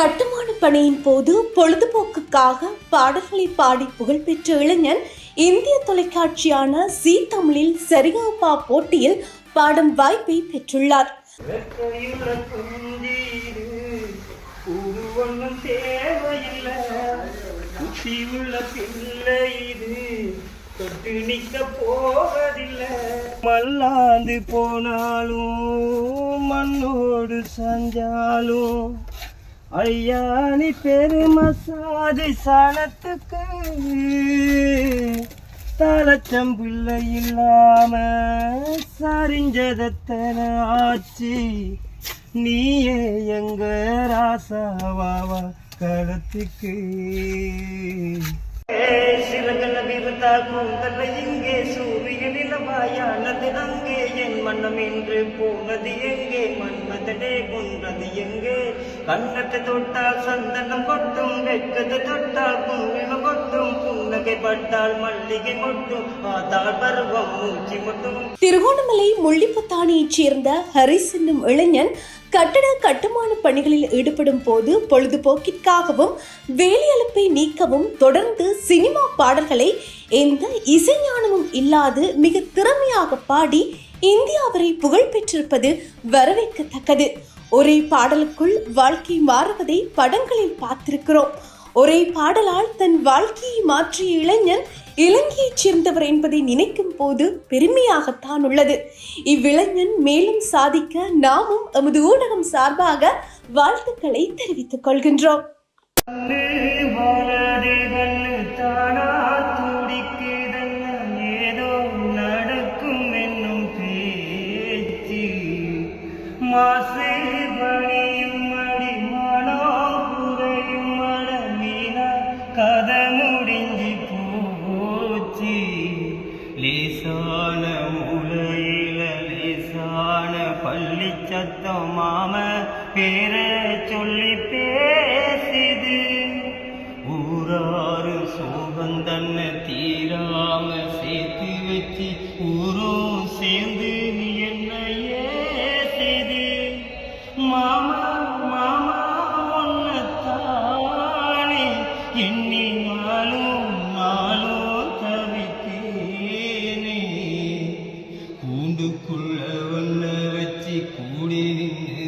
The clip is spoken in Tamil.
கட்டுமான பணியின் போது பொழுதுபோக்குக்காக பாடல்களை பாடி புகழ்பெற்ற இளைஞன் இந்திய தொலைக்காட்சியான சீ தமிழில் சரிகமபா போட்டியில் பாடும் வாய்ப்பை பெற்றுள்ளார். மல்லாந்து போனாலும் மண்ணோடு சஞ்சாலும் ஐயா பெருமசாதி சனத்துக்கு தலச்சம் பிள்ளை இல்லாம சரிஞ்சதத்தன ஆச்சு நீயே எங்க ராசாவாவா களத்துக்கு கூந்தல இங்கே சூரிய அங்கே. என் மன்னம் என்று போனது எங்கே? மன்மதனே கொன்றது எங்கே? கண்ணத்தை தொட்டால் சந்தனம் கொட்டும் வெக்கத்தை தொட்டால் குங்குமம் திருகோணமலை முள்ளிப்பத்தானியைச் சேர்ந்த ஹரிஸ் என்னும் இளைஞன் கட்டட கட்டுமான பணிகளில் ஈடுபடும் போது பொழுதுபோக்கிற்காகவும் வேலையளப்பை நீக்கவும் தொடர்ந்து சினிமா பாடல்களை எந்த இசைஞானமும் இல்லாது மிக திறமையாக பாடி இந்தியாவரை புகழ்பெற்றிருப்பது புகழ் பெற்றிருப்பது வரவேற்கத்தக்கது. ஒரே பாடலுக்குள் வாழ்க்கை மாறுவதை படங்களில் பார்த்திருக்கிறோம். ஒரே பாடலால் தன் வாழ்க்கையை மாற்றிய இளைஞன் இலங்கையைச் சேர்ந்தவர் என்பதை நினைக்கும் போது பெருமையாகத்தான் உள்ளது. இவ்விளைஞன் மேலும் சாதிக்க நாமும் எமது ஊடகம் சார்பாக வாழ்த்துக்களை தெரிவித்துக் கொள்கின்றோம். கண்ணு லேசான உலையில லேசான பள்ளி சத்தம் மாம பேர சொல்லி பேசிது. ஊராறு சோகம் தன்னை தீராம சேர்த்து வச்சு ஊரும் சேர்ந்து என்ன ஏசுது மாமா மாமா ஒன்னத்தானே எண்ணி الدين